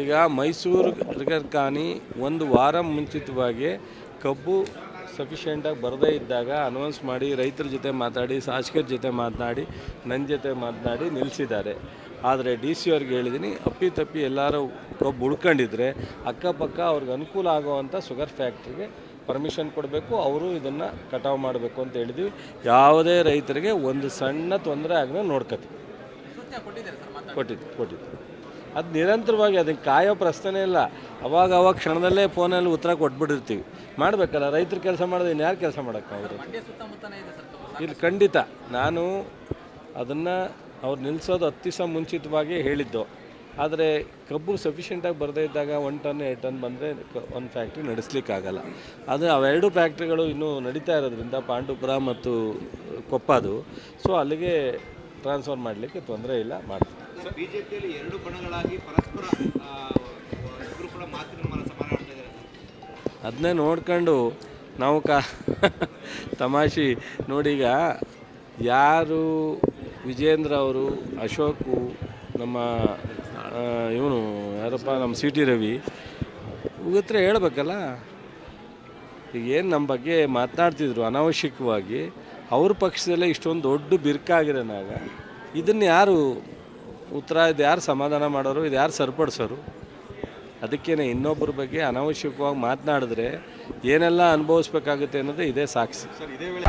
ಈಗ ಮೈಸೂರು ಕಾರ್ಖಾನೆ ಒಂದು ವಾರ ಮುಂಚಿತವಾಗಿ ಕಬ್ಬು ಸಫಿಷಿಯೆಂಟಾಗಿ ಬರದೇ ಇದ್ದಾಗ ಅನೌನ್ಸ್ ಮಾಡಿ ರೈತರ ಜೊತೆ ಮಾತಾಡಿ ಶಾಸಕರ ಜೊತೆ ಮಾತನಾಡಿ ನನ್ನ ಜೊತೆ ಮಾತನಾಡಿ ನಿಲ್ಲಿಸಿದ್ದಾರೆ ಆದರೆ ಡಿ ಸಿ ಅವ್ರಿಗೆ ಹೇಳಿದ್ದೀನಿ ಅಪ್ಪಿ ತಪ್ಪಿ ಎಲ್ಲರೂ ಕಬ್ಬು ಉಳ್ಕೊಂಡಿದ್ರೆ ಅಕ್ಕಪಕ್ಕ ಅವ್ರಿಗೆ ಅನುಕೂಲ ಆಗುವಂಥ ಶುಗರ್ ಫ್ಯಾಕ್ಟ್ರಿಗೆ ಪರ್ಮಿಷನ್ ಕೊಡಬೇಕು ಅವರು ಇದನ್ನು ಕಟಾವು ಮಾಡಬೇಕು ಅಂತ ಹೇಳಿದ್ವಿ. ಯಾವುದೇ ರೈತರಿಗೆ ಒಂದು ಸಣ್ಣ ತೊಂದರೆ ಆಗದೆ ನೋಡ್ಕೊತೀವಿ. ಕೊಟ್ಟಿದ್ದು ಕೊಟ್ಟಿದ್ದು. ಅದು ನಿರಂತರವಾಗಿ ಅದಕ್ಕೆ ಕಾಯೋ ಪ್ರಶ್ನೆ ಇಲ್ಲ. ಅವಾಗ ಅವಾಗ ಕ್ಷಣದಲ್ಲೇ ಫೋನಲ್ಲಿ ಉತ್ತರ ಕೊಟ್ಬಿಟ್ಟಿರ್ತೀವಿ. ಮಾಡಬೇಕಲ್ಲ ರೈತರು ಕೆಲಸ ಮಾಡಿದ್ರೆ ಇನ್ಯಾರು ಕೆಲಸ ಮಾಡೋಕ್ಕಾಗುತ್ತೆ ಅವರು ಇಲ್ಲಿ ಖಂಡಿತ. ನಾನು ಅದನ್ನು ಅವ್ರು ನಿಲ್ಲಿಸೋದು ಹತ್ತು ದಿವಸ ಮುಂಚಿತವಾಗಿ ಹೇಳಿದ್ದು. ಆದರೆ ಕಬ್ಬು ಸಫಿಷಿಯೆಂಟಾಗಿ ಬರದೇ ಇದ್ದಾಗ ಒನ್ ಟನ್ ಎರಡು ಟನ್ ಬಂದರೆ ಒಂದು ಫ್ಯಾಕ್ಟ್ರಿ ನಡೆಸಲಿಕ್ಕಾಗಲ್ಲ. ಅದು ಅವೆರಡು ಫ್ಯಾಕ್ಟ್ರಿಗಳು ಇನ್ನೂ ನಡೀತಾ ಇರೋದ್ರಿಂದ ಪಾಂಡುಪುರ ಮತ್ತು ಕೊಪ್ಪದು ಸೊ ಅಲ್ಲಿಗೆ ಟ್ರಾನ್ಸ್ಫರ್ ಮಾಡಲಿಕ್ಕೆ ತೊಂದರೆ ಇಲ್ಲ ಮಾಡ್ತೀವಿ. ಬಿಜೆಪಿಯಲ್ಲಿ ಎರಡು ಬಣಗಳಾಗಿ ಪರಸ್ಪರ ಅದನ್ನೇ ನೋಡ್ಕೊಂಡು ನಾವು ಕ ತಮಾಷೆ ನೋಡೀಗ ಯಾರು ವಿಜೇಂದ್ರ ಅವರು ಅಶೋಕು ನಮ್ಮ ಇವನು ಯಾರಪ್ಪ ನಮ್ಮ ಸಿ ಟಿ ರವಿ ಹೇಳ್ಬೇಕಲ್ಲ? ಈಗ ಏನು ನಮ್ಮ ಬಗ್ಗೆ ಮಾತನಾಡ್ತಿದ್ರು ಅನಾವಶ್ಯಕವಾಗಿ. ಅವ್ರ ಪಕ್ಷದಲ್ಲೇ ಇಷ್ಟೊಂದು ದೊಡ್ಡ ಬಿರ್ಕಾಗಿರೋನಾಗ ಇದನ್ನು ಯಾರು ಉತ್ತರ, ಇದು ಯಾರು ಸಮಾಧಾನ ಮಾಡೋರು, ಇದು ಯಾರು ಸರಿಪಡಿಸೋರು? ಅದಕ್ಕೇನೆ ಇನ್ನೊಬ್ಬರ ಬಗ್ಗೆ ಅನಾವಶ್ಯಕವಾಗಿ ಮಾತನಾಡಿದ್ರೆ ಏನೆಲ್ಲ ಅನುಭವಿಸ್ಬೇಕಾಗುತ್ತೆ ಅನ್ನೋದು ಇದೇ ಸಾಕ್ಷಿ. ಸರ್, ಇದೇ ವೇಳೆ